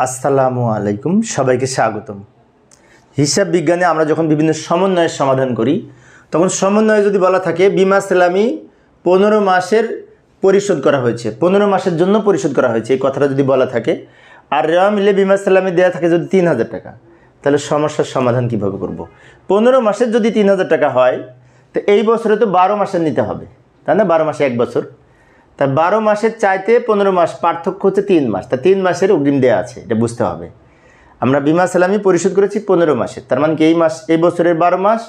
আসসালামু আলাইকুম, সবাইকে স্বাগতম। হিসাব বিজ্ঞানে আমরা যখন বিভিন্ন সমন্বয়ের সমাধান করি, তখন সমন্বয়ে যদি বলা থাকে, বিমা সালামি পনেরো মাসের পরিশোধ করা হয়েছে। পনেরো মাসের জন্য পরিশোধ করা হয়েছে, এই কথাটা যদি বলা থাকে। আর রেওয়া মিলে বিমা সালামি দেওয়া থাকে যদি তিন হাজার টাকা, তাহলে সমস্যার সমাধান কীভাবে করব। পনেরো মাসের যদি তিন হাজার টাকা হয়, তো এই বছরে তো বারো মাসের নিতে হবে। তাই না? বারো মাসে এক বছর। তা বারো মাসের চাইতে পনেরো মাস পার্থক্য হচ্ছে তিন মাস। তা তিন মাসের অগ্রিম দেওয়া আছে, এটা বুঝতে হবে। আমরা বিমা সালামি পরিশোধ করেছি পনেরো মাসে তার মানে কি এই মাস, এই বছরের বারো মাস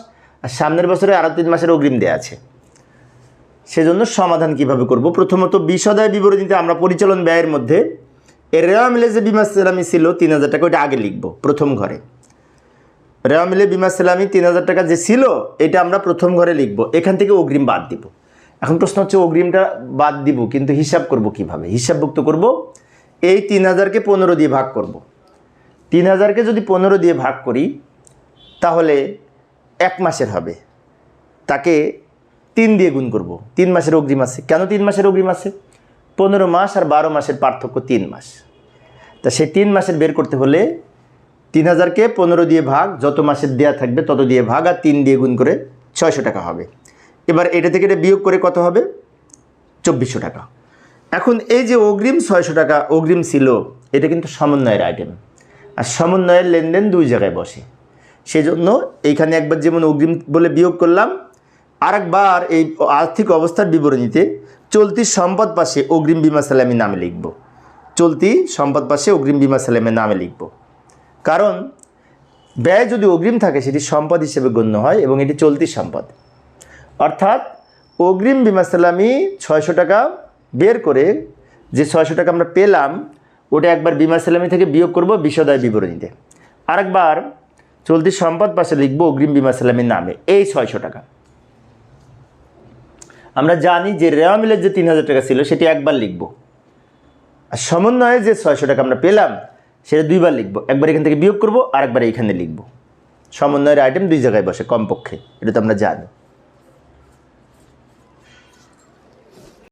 আর সামনের বছরে আরও তিন মাসের অগ্রিম দেওয়া আছে। সেজন্য সমাধান কীভাবে করব? প্রথমত বিশদায় বিবরণীতে আমরা পরিচালন ব্যয়ের মধ্যে রেওয়া মিলে যে বিমা সালামি ছিল তিন হাজার টাকা, ওইটা আগে লিখব, প্রথম ঘরে। রেওয়া মিলে বিমা সালামি তিন হাজার টাকা যে ছিল, এটা আমরা প্রথম ঘরে লিখব, এখান থেকে অগ্রিম বাদ দিব। এখন প্রশ্ন হচ্ছে অগ্রিমটা বাদ দিব, কিন্তু হিসাব করব কীভাবে? হিসাবভুক্ত করব, এই তিন হাজারকে পনেরো দিয়ে ভাগ করব। তিন হাজারকে যদি পনেরো দিয়ে ভাগ করি, তাহলে এক মাসের হবে। তাকে তিন দিয়ে গুণ করব। তিন মাসের অগ্রিম আছে। কেন তিন মাসের অগ্রিম আছে? পনেরো মাস আর বারো মাসের পার্থক্য তিন মাস। তা সেই তিন মাসের বের করতে হলে তিন হাজারকে পনেরো দিয়ে ভাগ, যত মাসের দেয়া থাকবে তত দিয়ে ভাগ, আর তিন দিয়ে গুণ করে ছয়শো টাকা হবে। এবার এটা থেকে এটা বিয়োগ করে কত হবে? চব্বিশশো টাকা। এখন এই যে অগ্রিম ছয়শো টাকা, অগ্রিম ছিল, এটা কিন্তু সমন্বয়ের আইটেম আর সমন্বয়ের লেনদেন দুই জায়গায় বসে। সেজন্য এইখানে একবার যেমন অগ্রিম বলে বিয়োগ করলাম, আরেকবার এই আর্থিক অবস্থার বিবরণীতে চলতি সম্পদ পাশে অগ্রিম বিমা সালামি নামে লিখব। চলতি সম্পদ পাশে অগ্রিম বিমা সালামের নামে লিখব। কারণ ব্যয় যদি অগ্রিম থাকে, সেটি সম্পদ হিসেবে গণ্য হয় এবং এটি চলতি সম্পদ। অর্থাৎ অগ্রিম বিমা সালামি ছয়শো টাকা বের করে যে ছয়শো টাকা আমরা পেলাম, ওটা একবার বিমা সালামি থেকে বিয়োগ করব বিশদায় বিবরণীতে। আরেকবার চলতি সম্পদ পাশে লিখব অগ্রিম বিমা সালামির নামে, এই ছয়শো টাকা। আমরা জানি যে রেওয়া মিলের যে তিন হাজার টাকা ছিল, সেটি একবার লিখব। আর সমন্বয়ে যে ছয়শো টাকা আমরা পেলাম, সেটা দুইবার লিখব। একবার এখান থেকে বিয়োগ করব আর একবার এইখানে লিখব। সমন্বয়ের আইটেম দুই জায়গায় বসে, কমপক্ষে, এটা তো আমরা জানি।